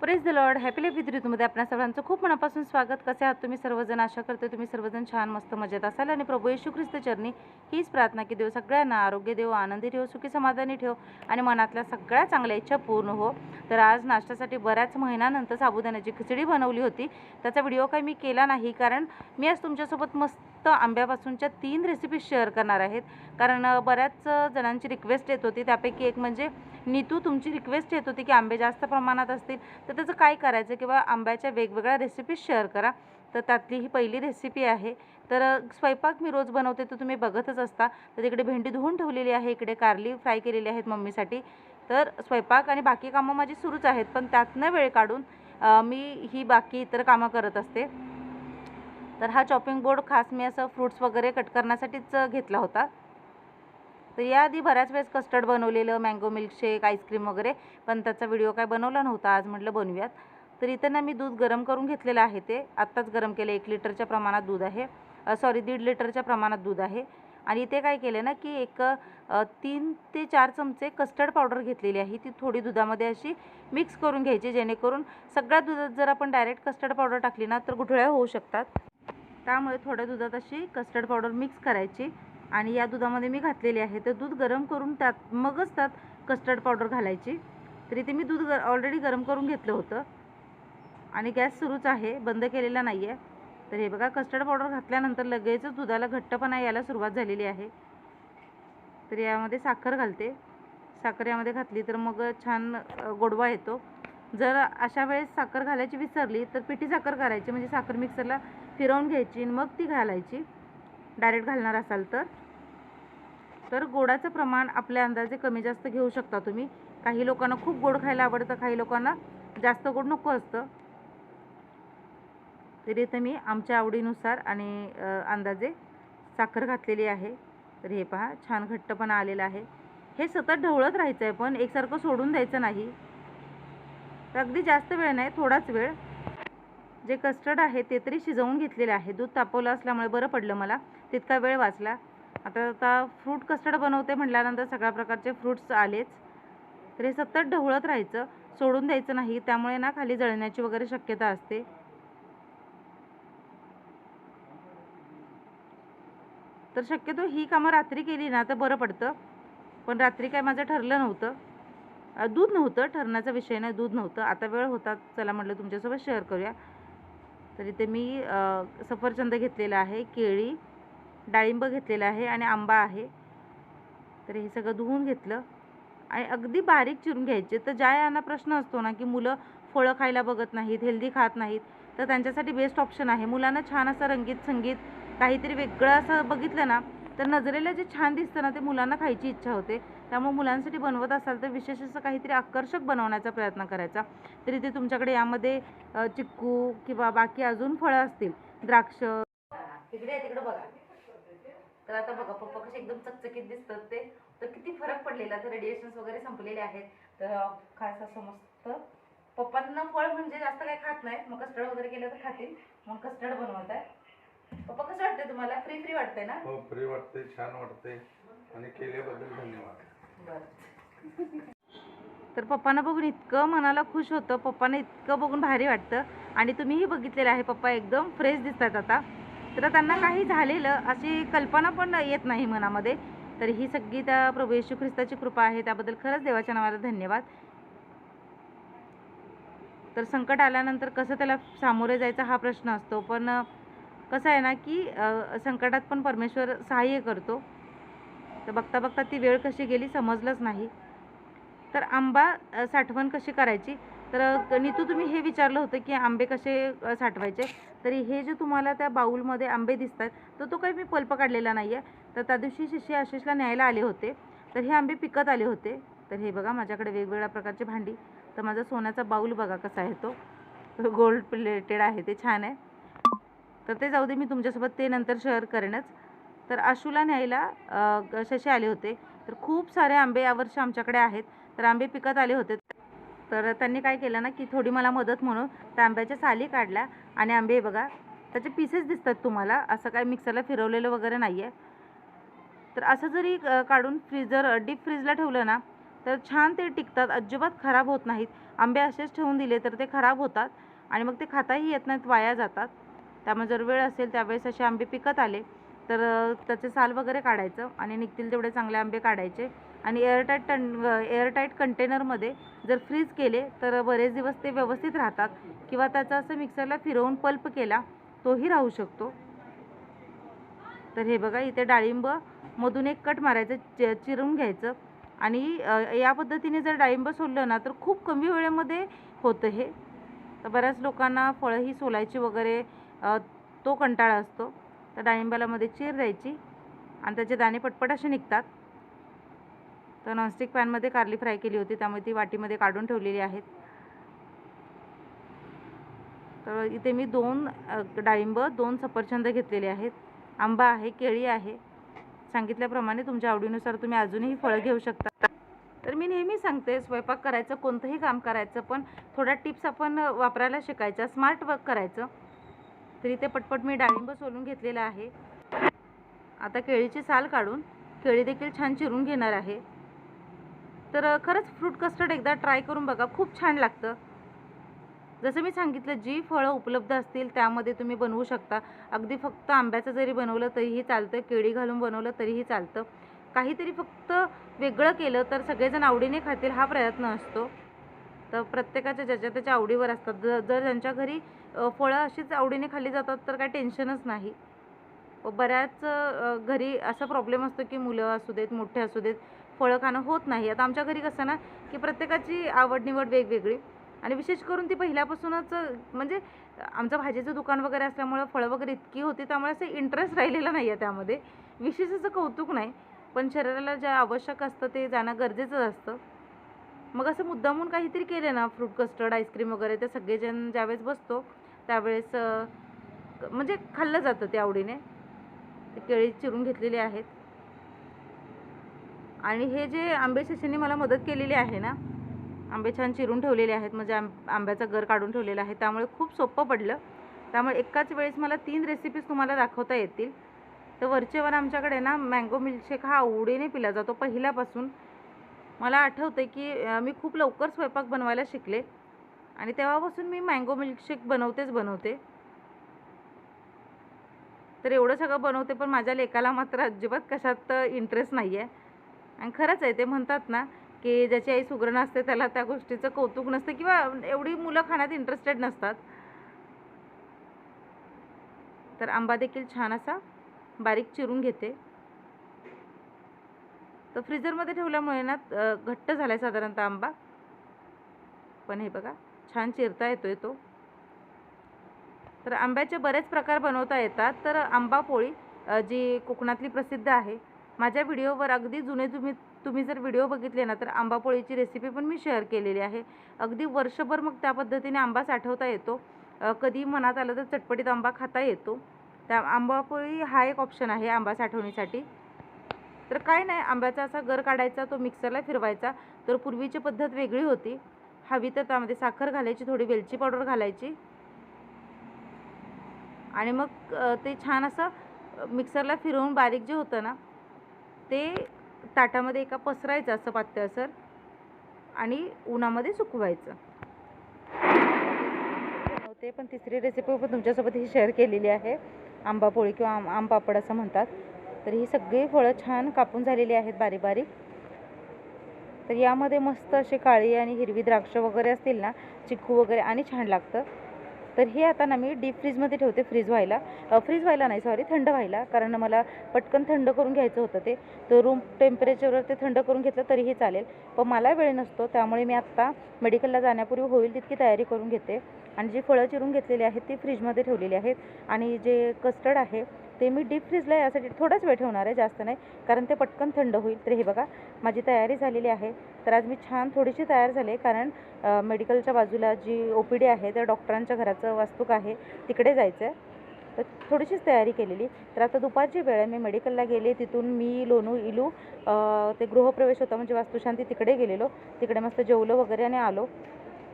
Praise the Lord happy life with ऋतूमध्ये आपल्या सर्वांचं खूप मनापासून स्वागत. कसे आहात तुम्ही? सर्वजण आशा करते तुम्ही सर्वजण छान मस्त मजेत असाल. आणि प्रभू येशू ख्रिस्त चरणी हीच प्रार्थना की देव सगळ्यांना आरोग्य देव आनंदी ठेव सुखी समाधानी ठेव आणि मनातल्या सगळ्या चांगल्या इच्छा पूर्ण हो. तर आज नाश्त्यासाठी बऱ्याच महिन्यानंतर साबुदाण्याची खिचडी बनवली होती. त्याचा व्हिडिओ काही मी केला नाही कारण मी आज तुमच्यासोबत मस्त आंब्यापासूनच्या तीन रेसिपी शेअर करणार आहेत. कारण बऱ्याच जणांची रिक्वेस्ट येत होती. त्यापैकी एक म्हणजे नीतू तुमची रिक्वेस्ट येत होती की आंबे जास्त प्रमाणात असतील. तर त्याचं काय करायचं किंवा आंब्याच्या वेगवेगळ्या रेसिपीज शेअर करा. तर त्यातली ही पहिली रेसिपी आहे. तर स्वयंपाक मी रोज बनवते तर तुम्ही बघतच असता. तर तिकडे भेंडी धुवून ठेवलेली आहे. इकडे कारली फ्राय केलेली आहेत मम्मीसाठी. तर स्वयंपाक आणि बाकी कामं माझी सुरूच आहेत. पण त्यातनं वेळ काढून मी ही बाकी इतर कामं करत असते. तर हा चॉपिंग बोर्ड खास मी असं फ्रूट्स वगैरे कट करण्यासाठीच घेतला होता. तर याआधी बऱ्याच वेळेस कस्टर्ड बनवलेलं मँगो मिल्कशेक आईस्क्रीम वगैरे पण त्याचा व्हिडिओ काय बनवला नव्हता आज म्हटलं बनवूयात. तर इथं ना मी दूध गरम करून घेतलेलं आहे ते. आत्ताच गरम केलं एक लिटरच्या प्रमाणात दूध आहे. सॉरी दीड लिटरच्या प्रमाणात दूध आहे. आणि इथे काय केलं ना की एक तीन ते चार चमचे कस्टर्ड पावडर घेतलेली आहे. ती थोडी दुधामध्ये अशी मिक्स करून घ्यायची जेणेकरून सगळ्या दुधात जर आपण डायरेक्ट कस्टर्ड पावडर टाकली ना तर गुठळ्या होऊ शकतात. त्यामुळे थोड्या दुधात अशी कस्टर्ड पावडर मिक्स करायची. आणि या दुधामध्ये मी घातलेली आहे. तर दूध गरम करून त्यात मगच त्यात कस्टर्ड पावडर घालायची. तर इथे मी दूध ग ऑलरेडी गरम करून घेतलं होतं. आणि गॅस सुरूच आहे. बंद केलेला नाही आहे तर हे बघा कस्टर्ड पावडर घातल्यानंतर लगेचच दुधाला घट्टपणा यायला सुरुवात झालेली आहे. तर यामध्ये साखर घालते. साखर यामध्ये घातली तर मग छान गोडवा येतो. जर अशा वेळेस साखर घालायची विसरली तर पिठी साखर करायची. म्हणजे साखर मिक्सरला फिरवून घ्यायची आणि मग ती घालायची. डायरेक्ट घालणार असाल तर. तर गोडाचं प्रमाण आपल्या अंदाजे कमी जास्त घेऊ शकता तुम्ही. काही लोकांना खूप गोड खायला आवडतं काही लोकांना जास्त गोड नको असतं. तरी इथं मी आमच्या आवडीनुसार आणि अंदाजे साखर घातलेली आहे. तर हे पहा छान घट्टपणा आलेला आहे. हे सतत ढवळत राहायचं आहे पण एकसारखं सोडून द्यायचं नाही. तर अगदी जास्त वेळ नाही थोडाच वेळ. जे कस्टर्ड आहे ते तरी शिजवून घेतलेले आहे. दूध तापवलं असल्यामुळे बरं पडलं मला. तितका वेळ वाचला. आता आता फ्रूट कस्टर्ड बनवते म्हटल्यानंतर सगळ्या प्रकारचे फ्रूट्स आलेच. तर हे सतत ढवळत राहायचं. सोडून द्यायचं नाही. त्यामुळे ना खाली जळण्याची वगैरे शक्यता असते. तर शक्यतो ही कामं रात्री केली ना तर बरं पडतं. पण रात्री काय माझं ठरलं नव्हतं. दूध नव्हतं. ठरण्याचा विषय नाही. दूध नव्हतं. आता वेळ होता. चला म्हटलं तुमच्यासोबत शेअर करूया. तर इथे मी सफरचंद घेतलेलं आहे केळी डाळिंब घेतलेलं आहे आणि आंबा आहे. तर हे सगळं धुवून घेतलं. आणि अगदी बारीक चिरून घ्यायचे. तर ज्या यांना प्रश्न असतो ना की मुलं फळं खायला बघत नाहीत हेल्दी खात नाहीत तर त्यांच्यासाठी बेस्ट ऑप्शन आहे. मुलांना छान असं रंगीत संगीत काहीतरी वेगळं असं बघितलं ना तर नजरेला जे छान दिसतं ना ते मुलांना खायची इच्छा होते. त्यामुळे मुलांसाठी बनवत असाल तर विशेष असं काहीतरी आकर्षक बनवण्याचा प्रयत्न करायचा. तरी ते तुमच्याकडे यामध्ये चिक्कू किंवा बाकी अजून फळं असतील द्राक्ष. तिकडे तिकडे बघा. तर आता बघा पप्पा कसे एकदम चकचकीत दिसतात ते. तर किती फरक पडलेला तर रेडिएशन्स वगैरे संपलेले आहेत. तर अ, खास असं मस्त. पप्पांना फळ म्हणजे जास्त काही खात नाही. मग कस्टर्ड वगैरे केलं तर खातील. मग कस्टर्ड बनवत आहे पप्पा कसं वाटतंय तुम्हाला? फ्री फ्री वाटतंय ना? हो फ्री वाटते छान वाटते आणि केल्याबद्दल धन्यवाद. तर पप्पांना बघून इतकं मनाला खुश होतं. पप्पांना इतकं बघून भारी वाटतं. आणि तुम्हीही बघितलेलं आहे पप्पा एकदम फ्रेश दिसतात आता. तर त्यांना काही झालेलं अशी कल्पना पण येत नाही मनामध्ये. तर ही सगळी त्या प्रभू येशू ख्रिस्ताची कृपा आहे. त्याबद्दल खरंच देवाच्या नावाला धन्यवाद. तर संकट आल्यानंतर कसं त्याला सामोरे जायचा हा प्रश्न असतो. पण कसं आहे ना की संकटात पण परमेश्वर सहाय्य करतो. तर बघता बघता ती वेळ कशी गेली समजलंच नाही. तर आंबा साठवण कशी करायची? तर नीतू तुम्ही हे विचारलं होतं की आंबे कसे साठवायचे? तरी हे जे तुम्हाला त्या बाऊलमध्ये आंबे दिसतात तर तो काही मी पल्प काढलेला नाही आहे तर त्या दिवशी शिष्य आशिषला न्यायला आले होते. तर हे आंबे पिकत आले होते. तर हे बघा माझ्याकडे वेगवेगळ्या प्रकारची भांडी. तर माझा सोन्याचा बाऊल बघा कसा आहे तो गोल्ड प्लेटेड आहे ते छान आहे. तर ते जाऊ दे मी तुमच्यासोबत ते नंतर शेअर करेनच. तर आशूला न्यायला शशी आले होते. तर खूप सारे आंबे यावर्षी आमच्याकडे आहेत. तर आंबे पिकत आले होते. तर त्यांनी काय केलं ना की थोडी मला मदत म्हणून त्या आंब्याच्या साली काढल्या. आणि आंबे बघा त्याचे पीसेस दिसतात तुम्हाला. असं काय मिक्सरला फिरवलेलं वगैरे नाही आहे तर असं जरी काढून फ्रीजर डीप फ्रीजला ठेवलं ना तर छान ते टिकतात. अजिबात खराब होत नाहीत. आंबे असेच ठेवून दिले तर ते खराब होतात. आणि मग ते खाताही येत नाहीत वाया जातात. त्यामुळे जर वेळ असेल त्यावेळेस असे आंबे पिकत आले तर त्याचे साल वगैरे काढायचं आणि निघतील तेवढे चांगले आंबे काढायचे. आणि एअरटाईट टन एअरटाईट कंटेनरमध्ये जर फ्रीज केले तर बरेच दिवस ते व्यवस्थित राहतात. किंवा त्याचा असं मिक्सरला फिरवून पल्प केला तोही राहू शकतो. तर हे बघा इथे डाळिंब मधून एक कट मारायचं चि चिरून घ्यायचं. आणि या पद्धतीने जर डाळिंब सोललं ना तर खूप कमी वेळेमध्ये होतं हे. तर बऱ्याच लोकांना फळं ही सोलायची वगैरे तो कंटाळा असतो. तर डाळिंबाला मध्ये चीर द्यायची आणि त्याचे दाणे पटपट असे निघतात. तर नॉनस्टिक पॅनमध्ये कारली फ्राय केली होती त्यामुळे ती वाटीमध्ये काढून ठेवलेली आहेत. तर इथे मी दोन डाळिंब दोन सफरचंद घेतलेले आहेत. आंबा आहे केळी आहे. सांगितल्याप्रमाणे तुमच्या आवडीनुसार तुम्ही अजूनही फळं घेऊ शकता. तर मी नेहमी सांगते स्वयंपाक करायचं कोणतंही काम करायचं पण थोड्या टिप्स आपण वापरायला शिकायच्या स्मार्ट वर्क करायचं. तर इथे पटपट मी डाळिंब सोलून घेतलेलं आहे. आता केळीची साल काढून केळी देखील छान चिरून घेणार आहे. तर खरंच फ्रूट कस्टर्ड एकदा ट्राय करून बघा खूप छान लागतं. जसं मी सांगितलं जी फळं उपलब्ध असतील त्यामध्ये तुम्ही बनवू शकता. अगदी फक्त आंब्याचं जरी बनवलं तरीही चालतं. केळी घालून बनवलं तरीही चालतं. काहीतरी फक्त वेगळं केलं तर सगळेजण आवडीने खातील हा प्रयत्न असतो. तर प्रत्येकाच्या ज्याच्या त्याच्या आवडीवर असतात. जर जर ज्यांच्या घरी फळं अशीच आवडीने खाल्ली जातात तर काही टेन्शनच नाही. बऱ्याच घरी असा प्रॉब्लेम असतो की मुलं असू देत मोठे असू देत फळं खाणं होत नाही. आता आमच्या घरी कसं ना की प्रत्येकाची आवड निवड वेगवेगळी. आणि विशेष करून ती पहिल्यापासूनच म्हणजे आमचं भाजीचं दुकान वगैरे असल्यामुळं फळं वगैरे इतकी होती त्यामुळे असं इंटरेस्ट राहिलेला नाही आहे त्यामध्ये. विशेष असं कौतुक नाही. पण शरीराला जे आवश्यक असतं ते जाणं गरजेचंच असतं. मग असं मुद्दामून काहीतरी केलं ना फ्रूट कस्टर्ड आईस्क्रीम वगैरे ते सगळेजण ज्यावेळेस बसतो त्यावेळेस म्हणजे खाल्लं जातं ते आवडीने. ते केळी चिरून घेतलेली आहेत. आणि हे जे आंबे शशीने मला मदत केलेली आहे ना आंबे छान चिरून ठेवलेले आहेत म्हणजे आंब आंब्याचा गर काढून ठेवलेला आहे त्यामुळे खूप सोपं पडलं. त्यामुळे एकाच वेळेस मला तीन रेसिपीज तुम्हाला दाखवता येतील. तर वरचेवर आमच्याकडे ना मँगो मिल्कशेक हा आवडीने पिला जातो पहिल्यापासून. मला आठवतं की मी खूप लवकर स्वयंपाक बनवायला शिकले आणि तेव्हापासून मी मँगो मिल्कशेक बनवतेच बनवते. तर एवढं सगळं बनवते पण माझ्या लेकाला मात्र अजिबात कशात इंटरेस्ट नाही आहे आणि खरंच आहे ते म्हणतात ना की ज्याची आई सुगरण असते त्याला त्या गोष्टीचं कौतुक नसतं किंवा एवढी मुलं खाण्यात इंटरेस्टेड नसतात. तर आंबा देखील छान असा बारीक चिरून घेते. तर फ्रीजरमध्ये ठेवल्यामुळे ना घट्ट झाला आहे साधारणतः आंबा. पण हे बघा छान चिरता येतोय तो. तर आंब्याचे बरेच प्रकार बनवता येतात. तर आंबा पोळी जी कोकणातली प्रसिद्ध आहे माझ्या व्हिडिओवर अगदी जुने तुम्ही तुम्ही जर व्हिडिओ बघितले ना तर आंबा पोळीची रेसिपी पण मी शेअर केलेली आहे. अगदी वर्षभर मग त्या पद्धतीने आंबा साठवता येतो. कधी मनात आलं तर चटपटीत आंबा खाता येतो. त्या आंबा पोळी हा एक ऑप्शन आहे आंबा साठवणीसाठी. काय नाही आंब्याचा असा गर काढायचा तो मिक्सरला फिरवायचा. तर पूर्वीची पद्धत वेगळी होती. हवी तर त्यामध्ये साखर घालायची थोडी वेलची पावडर घालायची. आणि मग ते छान असं मिक्सरला फिरवून बारीक जे होतं ना ते ताटामध्ये एका पसरायचं असं पातळसर आणि उन्हामध्ये सुकवायचं. ते पण तिसरी रेसिपी पण तुमच्यासोबत ही शेअर केलेली आहे. आंबा पोळी किंवा आम आम असं म्हणतात. तर ही सगळी फळं छान कापून झालेली आहेत बारीक बारीक तर यामध्ये मस्त असे काळी आणि हिरवी द्राक्ष वगैरे असतील ना चिक्कू वगैरे आणि छान लागतं. तर हे आता ना मी डीप फ्रीजमध्ये ठेवते फ्रीज व्हायला. फ्रीज व्हायला नाही सॉरी थंड व्हायला. कारण मला पटकन थंड करून घ्यायचं होतं ते. तर रूम टेम्परेचरवर ते थंड करून घेतलं तरीही चालेल. पण मला वेळ नसतो त्यामुळे मी आत्ता मेडिकलला जाण्यापूर्वी होईल तितकी तयारी करून घेते. आणि जी फळं चिरून घेतलेली आहेत ती फ्रीजमध्ये ठेवलेली आहेत. आणि जे कस्टर्ड आहे ते मी डीप फ्रीजला यासाठी थोडाच वेळ ठेवणार आहे जास्त नाही. कारण ते पटकन थंड होईल. तर हे बघा माझी तयारी झालेली आहे. तर आज मी छान थोडीशी तयार झाले. कारण मेडिकलच्या बाजूला जी ओ पी डी आहे त्या डॉक्टरांच्या घराचं वास्तूक आहे तिकडे जायचं आहे तर थोडीशीच तयारी केलेली. तर आता दुपारची वेळ आहे. मी मेडिकलला गेले. तिथून मी लोणू इलू ते गृहप्रवेश होता म्हणजे वास्तुशांती तिकडे गेलेलो. तिकडे मस्त जेवलो वगैरे आणि आलो.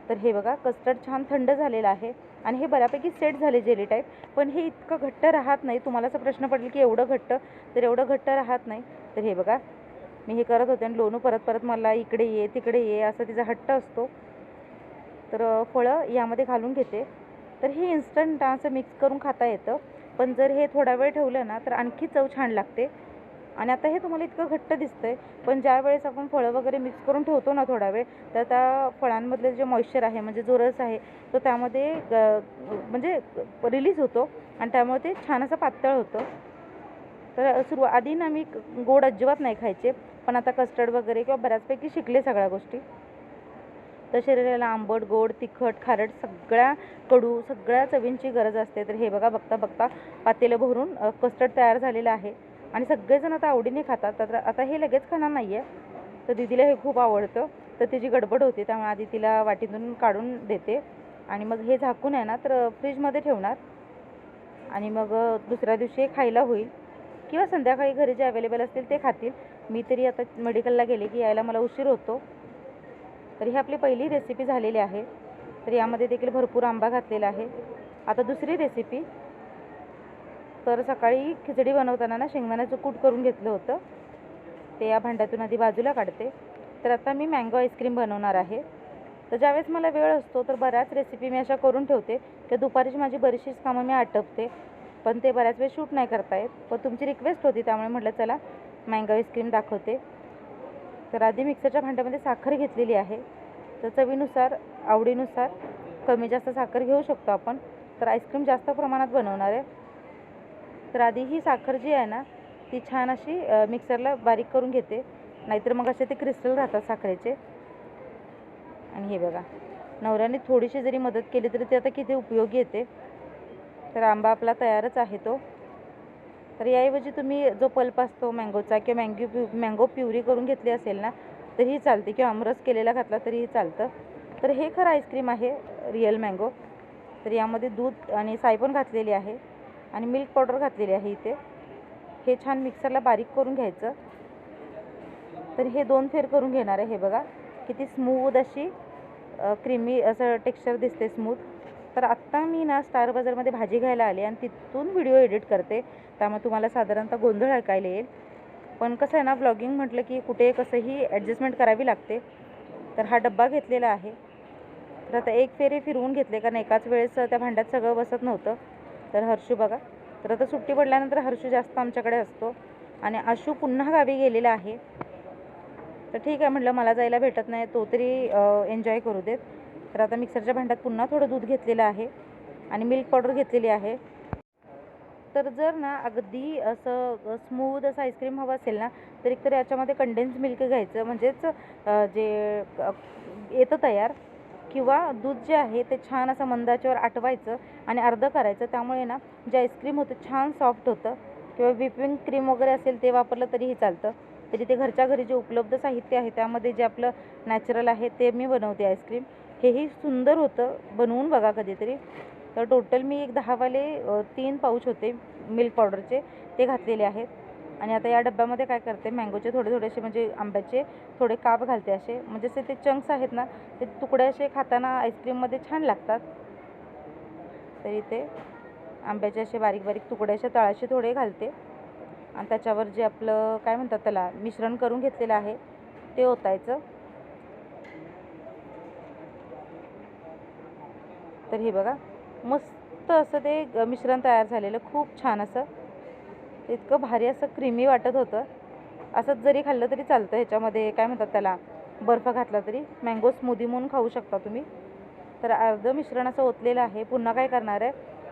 तर हे बघा कस्टर्ड छान थंड झालेलं आहे आणि हे बऱ्यापैकी सेट झाले जेली टाईप पण हे इतकं घट्ट राहत नाही. तुम्हाला असं प्रश्न पडेल की एवढं घट्ट? तर एवढं घट्ट राहत नाही. तर हे बघा मी हे करत होते आणि लोणू परत परत मला इकडे ये तिकडे ये असा तिचा हट्ट असतो. तर फळं यामध्ये घालून घेते. तर हे इन्स्टंट असं मिक्स करून खाता येतं. पण जर हे थोडा वेळ ठेवलं ना तर आणखी चव छान लागते. आणि आता हे तुम्हाला इतकं घट्ट दिसतंय पण ज्या वेळेस आपण फळं वगैरे मिक्स करून ठेवतो ना थोडा वेळ तर त्या फळांमधले जे मॉइश्चर आहे म्हणजे जो रस आहे तो त्यामध्ये ग- म्हणजे रिलीज होतो आणि त्यामुळे ते छान असं पातळ होतं. तर सुरुवा आधी ना मी गोड अजिबात नाही खायचे पण आता कस्टर्ड वगैरे किंवा बऱ्याचपैकी शिकले सगळ्या गोष्टी. तर शरीराला आंबट गोड तिखट खारट सगळ्या कडू सगळ्या चवींची गरज असते. तर हे बघा बघता बघता पातेलं भरून कस्टर्ड तयार झालेलं आहे. आणि सगळेजण आता आवडीने खातात. तर आता हे लगेच खाणार नाही आहे तर दीदीला हे खूप आवडतं. तर तिची गडबड होती त्यामुळे आधी तिला वाटीतून काढून देते. आणि मग हे झाकून आहे ना तर फ्रीजमध्ये ठेवणार. आणि मग दुसऱ्या दिवशी खायला होईल. किंवा संध्याकाळी घरी जे अवेलेबल असतील ते खातील. मी तरी आता मेडिकलला गेले की यायला मला उशीर होतो. तर ही आपली पहिली रेसिपी झालेली आहे. तर यामध्ये देखील भरपूर आंबा घातलेला आहे. आता दुसरी रेसिपी तर सकाळी खिचडी बनवताना ना शेंगदाण्याचं कूट करून घेतलं होतं. ते या भांड्यातून आधी बाजूला काढते. तर आता मी मँगो आईस्क्रीम बनवणार आहे. तर ज्यावेळेस मला वेळ असतो तर बऱ्याच रेसिपी मी अशा करून ठेवते. की दुपारीची माझी बरीचशीच कामं मी आटपते. पण ते बऱ्याच वेळ शूट नाही करता येत. पण तुमची रिक्वेस्ट होती त्यामुळे म्हटलं चला मँगो आईस्क्रीम दाखवते. तर आधी मिक्सरच्या भांड्यामध्ये साखर घेतलेली आहे. तर चवीनुसार आवडीनुसार कमी जास्त साखर घेऊ शकतो आपण. तर आईस्क्रीम जास्त प्रमाणात बनवणार आहे. तर आधी ही साखर जी आहे ना ती छान अशी मिक्सरला बारीक करून घेते. नाहीतर मग असे ते क्रिस्टल राहतात साखरेचे. आणि हे बघा नवऱ्याने थोडीशी जरी मदत केली तरी ते आता किती उपयोगी येते. तर आंबा आपला तयारच आहे तो. तर याऐवजी तुम्ही जो पल्प असतो मँगोचा किंवा मँगो प्यु मँगो प्युरी करून घेतली असेल ना तरीही चालते. किंवा आमरस केलेला घातला तरीही चालतं. तर हे खरं आईस्क्रीम आहे रिअल मँगो तर यामध्ये दूध आणि साय पण घातलेली आहे. आणि मिल्क पावडर घातलेली आहे इथे. हे छान मिक्सरला बारीक करून घ्यायचं. तर हे दोन फेर करून घेणार आहे हे बघा. किती स्मूथ अशी क्रीमी असं टेक्स्चर दिसते स्मूथ तर आत्ता मी ना स्टार बाजारमध्ये भाजी घ्यायला आली आणि तिथून व्हिडिओ एडिट करते. त्यामुळे तुम्हाला साधारणतः गोंधळ ऐकायला येईल. पण कसं आहे ना ब्लॉगिंग म्हटलं की कुठे कसंही ॲडजस्टमेंट करावी लागते. तर हा डब्बा घेतलेला आहे. तर आता एक फेरे फिरवून घेतले कारण एकाच वेळेस त्या भांड्यात सगळं बसत नव्हतं. तर हर्षू बघा. तर आता सुट्टी पडल्यानंतर हर्षू जास्त आमच्याकडे असतो. आणि आशू पुन्हा गावी गेलेला आहे. तर ठीक आहे म्हटलं मला जायला भेटत नाही. तो तरी एन्जॉय करू देत. तर आता मिक्सरच्या भांड्यात पुन्हा थोडं दूध घेतलेलं आहे. आणि मिल्क पावडर घेतलेली आहे. तर जर ना अगदी असं स्मूद असं आईस्क्रीम हवं असेल ना तर एकतर याच्यामध्ये कंडेन्स मिल्क घ्यायचं. म्हणजेच जे येतं तयार. किंवा दूध जे आहे ते छान असं मंदाच्यावर आटवायचं आणि अर्धं करायचं. त्यामुळे ना जे आईस्क्रीम होतं छान सॉफ्ट होतं. किंवा व्हिपिंग क्रीम वगैरे असेल ते वापरलं तरीही चालतं. तरी ते घरच्या घरी जे उपलब्ध साहित्य आहे त्यामध्ये जे आपलं नॅचरल आहे ते मी बनवते आईस्क्रीम. हेही सुंदर होतं बनवून बघा कधीतरी. तर टोटल मी एक दहावाले तीन पाऊच होते मिल्क पावडरचे ते घातलेले आहेत. आणि आता या डब्यामध्ये काय करते मँगोचे थोडे थोडेसे म्हणजे आंब्याचे थोडे काप घालते असे. म्हणजे असे ते चंक्स आहेत ना ते तुकडे असे खाताना आईस्क्रीममध्ये छान लागतात. तर इथे आंब्याचे असे बारीक बारीक तुकडे असे तळाशी थोडे घालते. आणि त्याच्यावर जे आपलं काय म्हणतात त्याला मिश्रण करून घेतलेलं आहे ते ओतायचं. तर हे बघा मस्त असं ते ग- मिश्रण तयार झालेलं खूप छान असं. इतकं भारी असं क्रीमी वाटत होतं. असंच जरी खाल्लं तरी चालतं ह्याच्यामध्ये. काय म्हणतात त्याला? बर्फ घातला तरी. मँगो स्मूदी म्हणून खाऊ शकता तुम्ही. तर अर्धं मिश्रण असं ओतलेलं आहे. पुन्हा काय करणार आहे?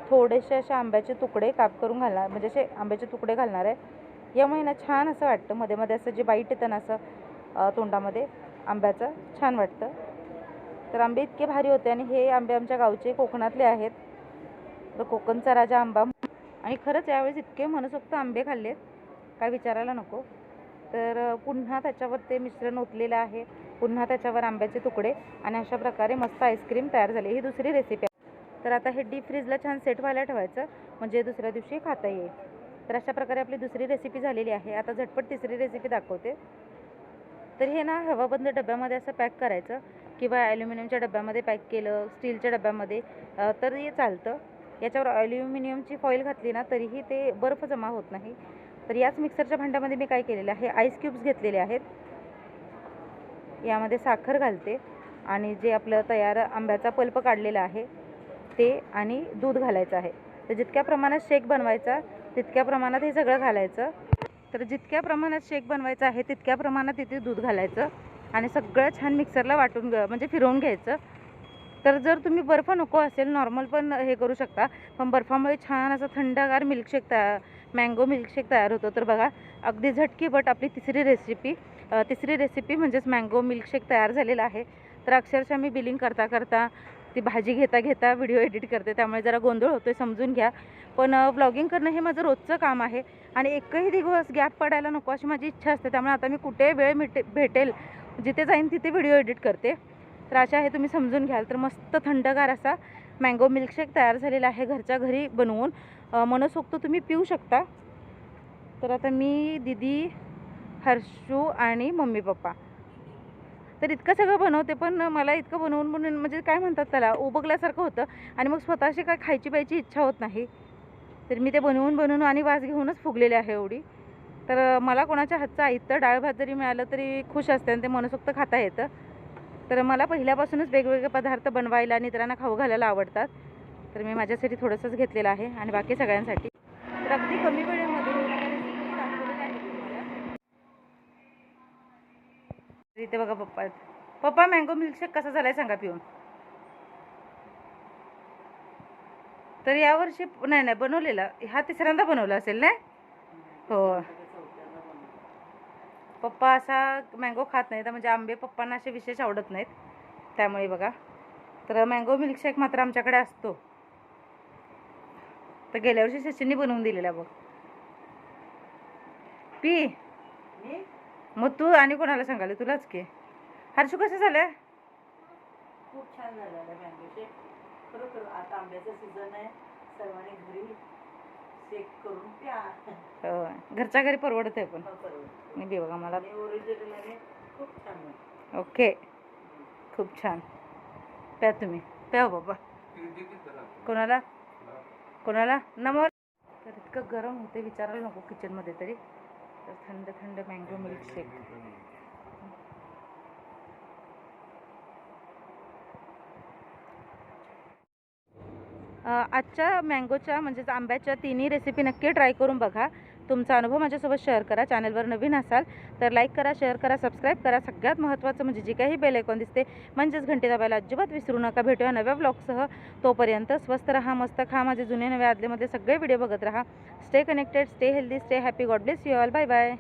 थोडेसे असे आंब्याचे तुकडे काप करून घालणार. म्हणजे असे आंब्याचे तुकडे घालणार आहे. यामुळे ना छान असं वाटतं. मध्ये मध्ये असं जे बाईट येतं ना असं तोंडामध्ये आंब्याचं छान वाटतं. तर आंबे इतके भारी होते. आणि हे आंबे आमच्या गावचे कोकणातले आहेत. तर कोकणचा राजा आंबा आणि खरंच यावेळेस इतके मनसोक्त आंबे खाल्लेत काय विचारायला नको. तर पुन्हा त्याच्यावर ते मिश्रण ओतलेलं आहे पुन्हा त्याच्यावर आंब्याचे तुकडे आणि अशा प्रकारे मस्त आईस्क्रीम तयार झाली. ही दुसरी रेसिपी आहे. तर आता हे डीप फ्रीजला छान सेट व्हायला ठेवायचं म्हणजे दुसऱ्या दिवशी खाता येईल. तर अशा प्रकारे आपली दुसरी रेसिपी झालेली आहे. आता झटपट तिसरी रेसिपी दाखवते. तर हे ना हवाबंद डब्यामध्ये असं पॅक करायचं किंवा ॲल्युमिनियमच्या डब्यामध्ये पॅक केलं स्टीलच्या डब्यामध्ये तर हे चालतं. याच्यावर ॲल्युमिनियमची फॉईल घातली ना तरीही ते बर्फ जमा होत नाही. तर याच मिक्सरच्या भांड्यामध्ये मी काय केलेलं आहे आईस क्यूब्स घेतलेले आहेत. यामध्ये साखर घालते आणि जे आपलं तयार आंब्याचा पल्प काढलेला आहे ते आणि दूध घालायचं आहे. तर जितक्या प्रमाणात शेक बनवायचा तितक्या प्रमाणात हे सगळं घालायचं. तर जितक्या प्रमाणात शेक बनवायचं आहे तितक्या प्रमाणात तिथे दूध घालायचं आणि सगळं छान मिक्सरला वाटून म्हणजे फिरवून घ्यायचं. तर जर तुम्ही बर्फ नको असेल नॉर्मल पण हे करू शकता. पण बर्फामुळे छान असं थंडगार मिल्कशेक तयार मँगो मिल्कशेक तयार होतो. तर बघा अगदी झटकीपट आपली तिसरी रेसिपी तिसरी रेसिपी म्हणजेच मँगो मिल्कशेक तयार झालेला आहे. तर अक्षरशः मी बिलिंग करता करता ती भाजी घेता घेता व्हिडिओ एडिट करते. त्यामुळे जरा गोंधळ होतोय समजून घ्या. पण व्लॉगिंग करणं हे माझं रोजचं काम आहे आणि एकही दिवस गॅप पडायला नको अशी माझी इच्छा असते. त्यामुळे आता मी कुठे वेळ मिटे भेटेल जिथे जाईन तिथे व्हिडिओ एडिट करते. तर अशा आहे तुम्ही समजून घ्याल. तर मस्त थंडगार असा मँगो मिल्कशेक तयार झालेला आहे घरच्या घरी बनवून. मनसोक्त तुम्ही पिऊ शकता. तर आता मी दिदी हर्षू आणि मम्मी पप्पा. तर इतकं सगळं बनवते पण मला इतकं बनवून बनवून म्हणजे काय म्हणतात त्याला उबगल्यासारखं होतं आणि मग स्वतःशी काय खायची प्यायची इच्छा होत नाही. तर मी ते बनवून बनवून आणि वास घेऊनच फुगलेले आहे एवढी. तर मला कोणाच्या हातचा इतर डाळ भात जरी मिळालं तरी खुश असते आणि ते मनसोक्त खाता येतं. तर मला पहिल्यापासूनच वेगवेगळे पदार्थ बनवायला आणि इतरांना खाऊ घालायला आवडतात. तर मी माझ्यासाठी थोडंसंच घेतलेलं आहे आणि बाकी सगळ्यांसाठी. तर अगदी कमी वेळेमध्ये इथे बघा पप्पा. पप्पा मँगो मिल्कशेक कसा झालाय सांगा पिऊन. तर यावर्षी नाही नाही बनवलेला. हा तिसऱ्यांदा बनवला असेल ना हो. पप्पा असा मँगो खात नाहीत म्हणजे आंबे पप्पांना असे विशेष आवडत नाहीत. त्यामुळे बघा. तर मँगो मिल्कशेक मात्र आमच्याकडे असतो. तर गेल्या वर्षी सचिननी बनवून दिलेला बघ. पी मग तू आणि कोणाला सांगाले तुलाच की. हर्षू कसं झालं खूप छान खरोखर आता आंब्याचा सीझन आहे. सर्वांनी घरी शेक करून प्या. हो, घरच्या घरी परवडत आहे पण. हो, बरोबर. मी बी बघा मला आणि ओरिजिनल आणि खूप छान आहे. ओके. खूप छान. प्या तुम्ही. प्या हो बाबा. कोणाला? कोणाला? नमोर तर इतकं गरम होते विचारायला नको किचनमध्ये तरी. तर थंड थंड मँगो मिल्कशेक आजच्या मँगोच्या म्हणजेच आंब्याच्या तिन्ही रेसिपी नक्की ट्राय करून बघा. तुमचा अनुभव माझ्यासोबत शेअर करा. चॅनलवर नवीन असाल तर लाईक करा शेअर करा सबस्क्राईब करा. सगळ्यात महत्त्वाचं म्हणजे जी काही बेल दिसते म्हणजेच घंटी दाबायला अजिबात विसरू नका. भेटूया नव्या ब्लॉगसह तोपर्यंत स्वस्त राहा मस्त खा. माझे जुने नवे आदलेमधले सगळे व्हिडिओ बघत राहा. Stay connected stay healthy stay happy God bless you all bye bye